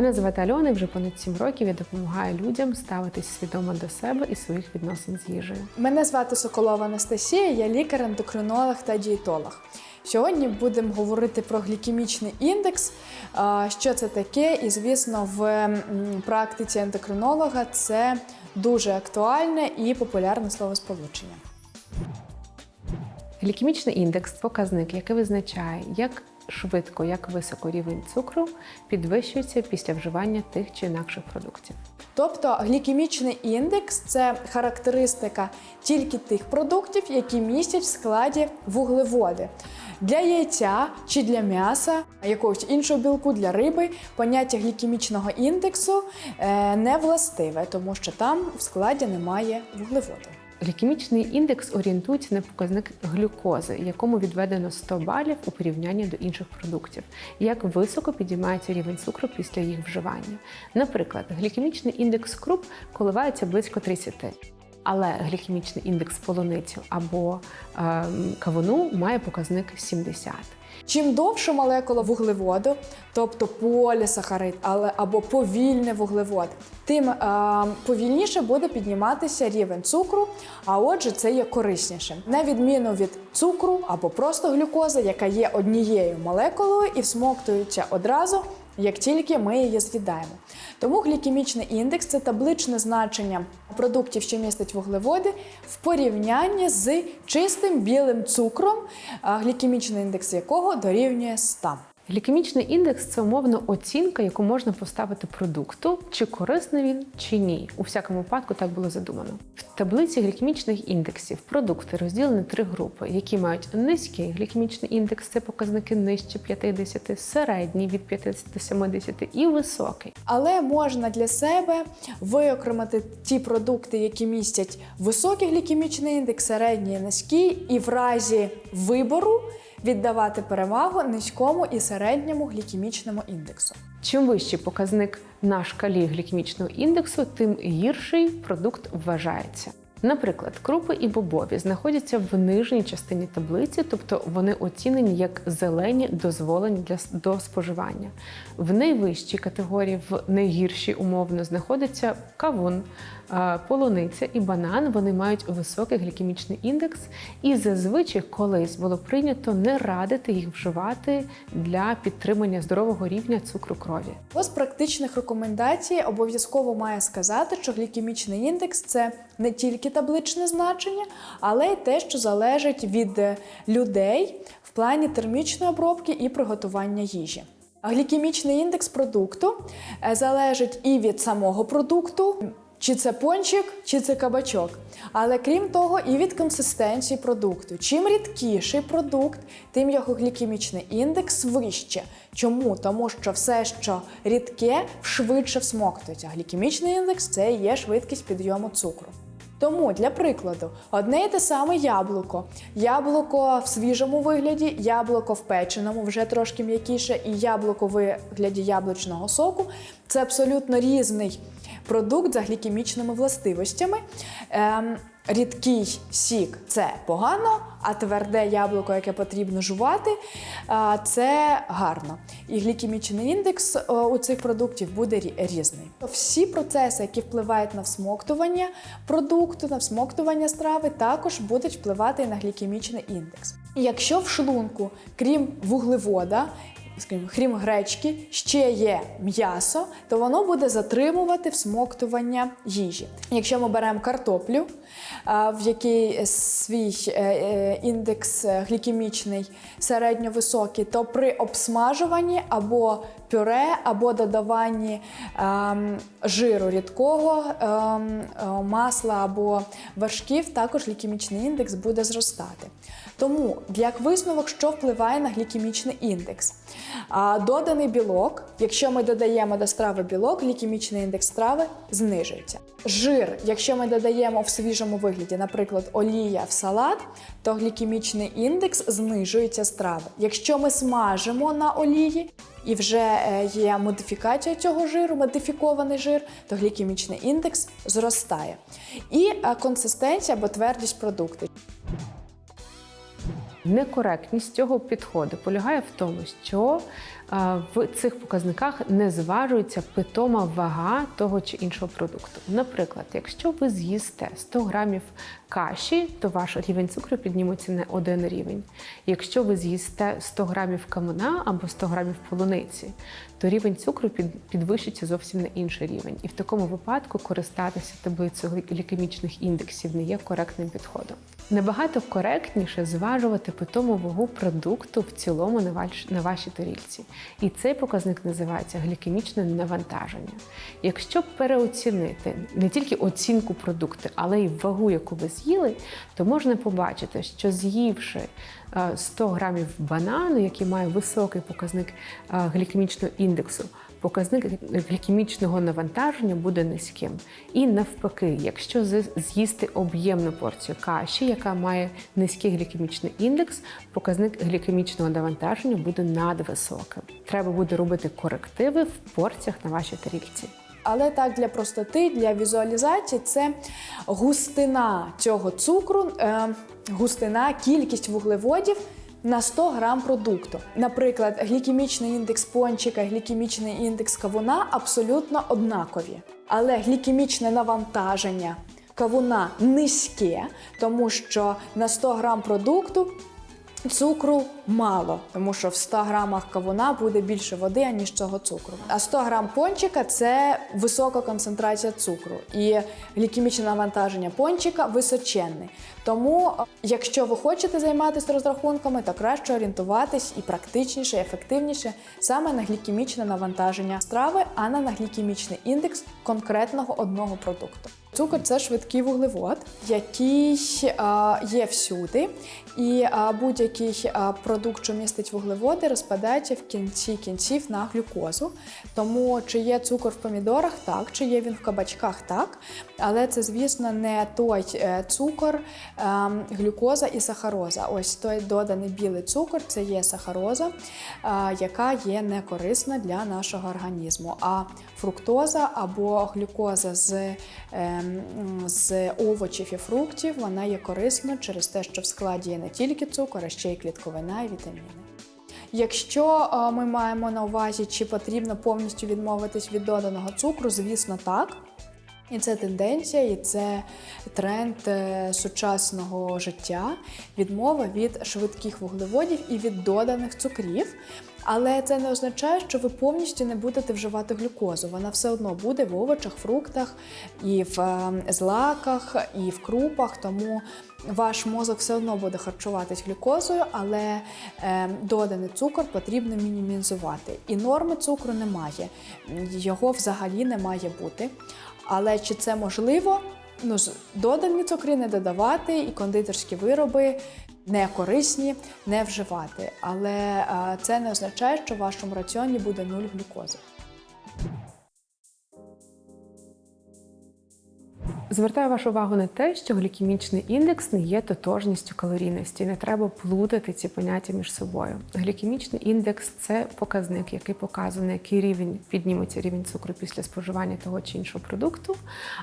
Мене звати Альона, і вже понад 7 років я допомагаю людям ставитись свідомо до себе і своїх відносин з їжею. Мене звати Соколова Анастасія, я лікар, ендокринолог та дієтолог. Сьогодні будемо говорити про глікемічний індекс, що це таке, і звісно, в практиці ендокринолога це дуже актуальне і популярне словосполучення. Глікемічний індекс показник, який визначає, як швидко, як високо рівень цукру підвищується після вживання тих чи інакших продуктів. Тобто глікемічний індекс це характеристика тільки тих продуктів, які містять в складі вуглеводи. Для яйця чи для м'яса, якогось іншого білку, для риби поняття глікемічного індексу е, не властиве, тому що там в складі немає вуглеводу. Глікемічний індекс орієнтується на показник глюкози, якому відведено 100 балів у порівнянні до інших продуктів, як високо підіймається рівень цукру після їх вживання. Наприклад, глікемічний індекс круп коливається близько 30. Але глікемічний індекс полуниці або е, кавуну має показник 70. Чим довше молекула вуглеводу, тобто полісахарид але або повільний вуглевод, тим е, повільніше буде підніматися рівень цукру, а отже, це є кориснішим. На відміну від цукру або просто глюкози, яка є однією молекулою і всмоктується одразу. Як тільки ми її з'їдаємо. Тому глікемічний індекс це табличне значення продуктів, що містять вуглеводи, в порівнянні з чистим білим цукром, глікемічний індекс якого дорівнює 100. Глікемічний індекс це умовно оцінка, яку можна поставити продукту, чи корисний він, чи ні. У всякому випадку так було задумано. В таблиці глікемічних індексів продукти розділені три групи, які мають низький глікемічний індекс, це показники нижче 50, середній від 50 до 70 і високий. Але можна для себе виокремити ті продукти, які містять високий глікемічний індекс, середній низький, і в разі вибору віддавати перевагу низькому і середньому глікемічному індексу. Чим вищий показник на шкалі глікемічного індексу, тим гірший продукт вважається. Наприклад, крупи і бобові знаходяться в нижній частині таблиці, тобто вони оцінені як зелені, дозволені для до споживання. В найвищій категорії, в найгіршій умовно, знаходиться кавун, полуниця і банан. Вони мають високий глікемічний індекс, і зазвичай колись було прийнято не радити їх вживати для підтримання здорового рівня цукру крові. З практичних рекомендацій обов'язково має сказати, що глікемічний індекс це не тільки табличне значення, але й те, що залежить від е, людей в плані термічної обробки і приготування їжі. Глікемічний індекс продукту е, залежить і від самого продукту, чи це пончик, чи це кабачок. Але крім того, і від консистенції продукту. Чим рідкіший продукт, тим його глікемічний індекс вище. Чому? Тому що все, що рідке, швидше всмоктується. Глікемічний індекс це є швидкість підйому цукру. Тому, для прикладу, одне і те саме яблуко. Яблуко в свіжому вигляді, яблуко в печеному, вже трошки м'якіше, і яблуко в вигляді яблучного соку це абсолютно різний продукт за глікемічними властивостями. Рідкий сік це погано, а тверде яблуко, яке потрібно жувати, це гарно. І глікемічний індекс е, у цих продуктів буде рі- різний. Всі процеси, які впливають на всмоктування продукту, на всмоктування страви, також будуть впливати на глікемічний індекс. Якщо в шлунку, крім вуглевода, скажімо, крім гречки, ще є м'ясо, то воно буде затримувати всмоктування їжі. Якщо ми беремо картоплю, в якій свій е, е, індекс е, глікемічний середньовисокий, то при обсмажуванні або пюре, або додаванні ем, жиру рідкого, ем, е, масла або вершків, також глікемічний індекс буде зростати. Тому, як висновок, що впливає на глікемічний індекс? А, доданий білок, якщо ми додаємо до страви білок, глікемічний індекс страви знижується. Жир, якщо ми додаємо в свіжому вигляді, наприклад, олія в салат, то глікемічний індекс знижується страви. Якщо ми смажимо на олії і вже е, є модифікація цього жиру, модифікований жир, то глікемічний індекс зростає. І е, консистенція або твердість продукту. Некоректність цього підходу полягає в тому, що в цих показниках не зважується питома вага того чи іншого продукту. Наприклад, якщо ви з'їсте 100 грамів каші, то ваш рівень цукру підніметься на один рівень. Якщо ви з'їсте 100 грамів камуна або 100 грамів полуниці, то рівень цукру під- підвищиться зовсім на інший рівень. І в такому випадку користатися таблицею глі- глікемічних індексів не є коректним підходом. Набагато коректніше зважувати питому вагу продукту в цілому на вашій тарілці. І цей показник називається глікемічне навантаження. Якщо переоцінити не тільки оцінку продукту, але й вагу, яку ви з'їли, то можна побачити, що з'ївши е, 100 грамів банану, який має високий показник е, глікемічного індексу, показник глікемічного навантаження буде низьким. І навпаки, якщо з'їсти об'ємну порцію каші, яка має низький глікемічний індекс, показник глікемічного навантаження буде надвисоким. Треба буде робити корективи в порціях на вашій тарілці. Але так для простоти, для візуалізації це густина цього цукру, е, густина, кількість вуглеводів на 100 грам продукту. Наприклад, глікемічний індекс пончика, глікемічний індекс кавуна абсолютно однакові. Але глікемічне навантаження кавуна низьке, тому що на 100 грам продукту Цукру мало, тому що в 100 грамах кавуна буде більше води, аніж цього цукру. А 100 грам пончика це висока концентрація цукру. І глікемічне навантаження пончика височенне. Тому, якщо ви хочете займатися розрахунками, то краще орієнтуватись і практичніше, і ефективніше саме на глікемічне навантаження страви, а не на глікемічний індекс конкретного одного продукту. Цукор це швидкий вуглевод, який е, є всюди, і е, будь-який е, продукт, що містить вуглеводи, розпадається в кінці кінців на глюкозу. Тому чи є цукор в помідорах, так, чи є він в кабачках, так. Але це, звісно, не той е, цукор, е, глюкоза і сахароза. Ось той доданий білий цукор це є сахароза, е, яка є некорисна для нашого організму. А фруктоза або глюкоза з, е, з овочів і фруктів вона є корисною через те, що в складі є не тільки цукор, а ще й клітковина і вітаміни. Якщо е, ми маємо на увазі, чи потрібно повністю відмовитись від доданого цукру, звісно, так. І це тенденція, і це тренд е, сучасного життя, відмова від швидких вуглеводів і від доданих цукрів. Але це не означає, що ви повністю не будете вживати глюкозу. Вона все одно буде в овочах, фруктах, і в е, злаках, і в крупах. Тому ваш мозок все одно буде харчуватись глюкозою, але е, доданий цукор потрібно мінімізувати. І норми цукру немає, його взагалі не має бути. Але чи це можливо? Ну, додані цукри не додавати, і кондитерські вироби не корисні, не вживати. Але е, це не означає, що в вашому раціоні буде нуль глюкози. Звертаю вашу увагу на те, що глікемічний індекс не є тотожністю калорійності. Не треба плутати ці поняття між собою. Глікемічний індекс це показник, який показує, на який рівень підніметься рівень цукру після споживання того чи іншого продукту.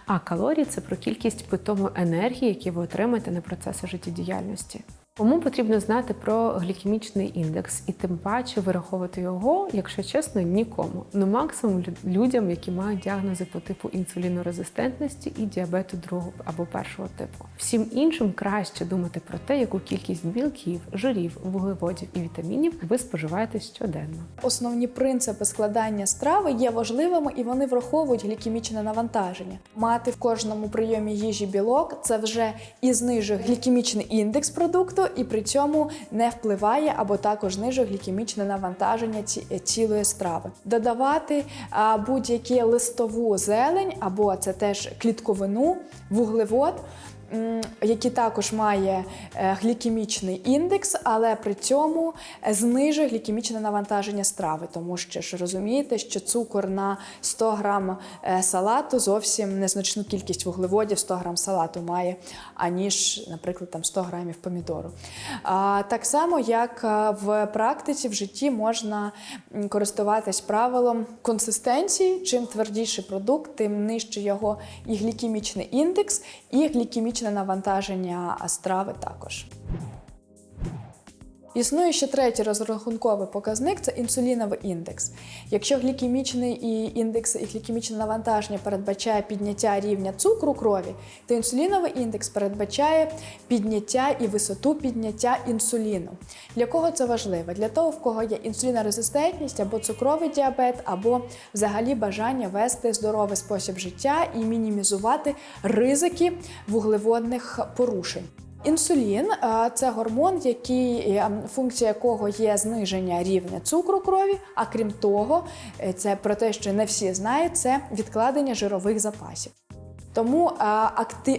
А калорії це про кількість питомої енергії, які ви отримаєте на процеси життєдіяльності. Тому потрібно знати про глікемічний індекс і тим паче вираховувати його, якщо чесно, нікому. Ну максимум людям, які мають діагнози по типу інсулінорезистентності і діабету другого або першого типу. Всім іншим краще думати про те, яку кількість білків, жирів, вуглеводів і вітамінів ви споживаєте щоденно. Основні принципи складання страви є важливими і вони враховують глікемічне навантаження. Мати в кожному прийомі їжі білок це вже і знижує глікемічний індекс продукту, і при цьому не впливає або також знижує глікемічне навантаження ці- цілої страви. Додавати а, будь-які листову зелень або це теж клітковину, вуглевод. Який також має е, глікемічний індекс, але при цьому е, знижує глікемічне навантаження страви, тому що ж розумієте, що цукор на 100 грам е, салату зовсім незначну кількість вуглеводів 100 грам салату має, аніж, наприклад, там 100 грамів помідору. Так само, як в практиці в житті можна користуватись правилом консистенції. Чим твердіший продукт, тим нижче його і глікемічний індекс, і глікемічне навантаження страви також. Існує ще третій розрахунковий показник це інсуліновий індекс. Якщо глікемічний і індекс і глікемічне навантаження передбачає підняття рівня цукру крові, то інсуліновий індекс передбачає підняття і висоту підняття інсуліну. Для кого це важливо? Для того, в кого є інсулінорезистентність або цукровий діабет, або взагалі бажання вести здоровий спосіб життя і мінімізувати ризики вуглеводних порушень. Інсулін це гормон, який, е, функція якого є зниження рівня цукру крові, а крім того, е, це про те, що не всі знають, це відкладення жирових запасів. Тому е,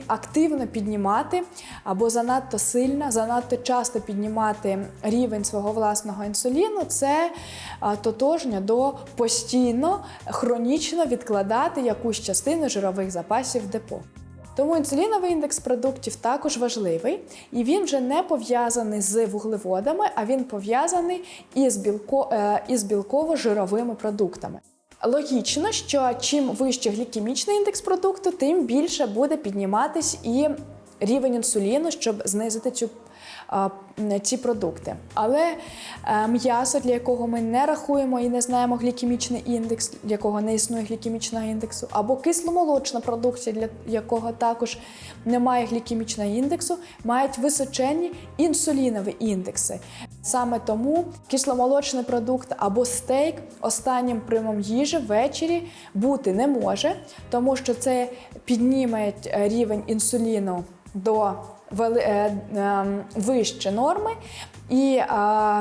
активно піднімати або занадто сильно, занадто часто піднімати рівень свого власного інсуліну це е, тотожня до постійно хронічно відкладати якусь частину жирових запасів в депо. Тому інсуліновий індекс продуктів також важливий, і він вже не пов'язаний з вуглеводами, а він пов'язаний із, білко, е, із білково-жировими продуктами. Логічно, що чим вищий глікемічний індекс продукту, тим більше буде підніматись і рівень інсуліну, щоб знизити цю. Ці продукти. Але е, м'ясо, для якого ми не рахуємо і не знаємо глікемічний індекс, для якого не існує глікемічного індексу, або кисломолочна продукція, для якого також немає глікемічного індексу, мають височенні інсулінові індекси. Саме тому кисломолочний продукт або стейк останнім примом їжі ввечері бути не може, тому що це підніме е, рівень інсуліну до вище норми, і е,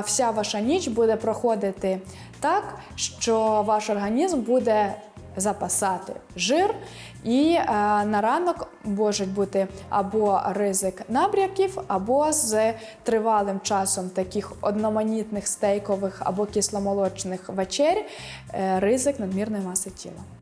вся ваша ніч буде проходити так, що ваш організм буде запасати жир, і е, на ранок може бути або ризик набряків, або з тривалим часом таких одноманітних стейкових або кисломолочних вечер е, ризик надмірної маси тіла.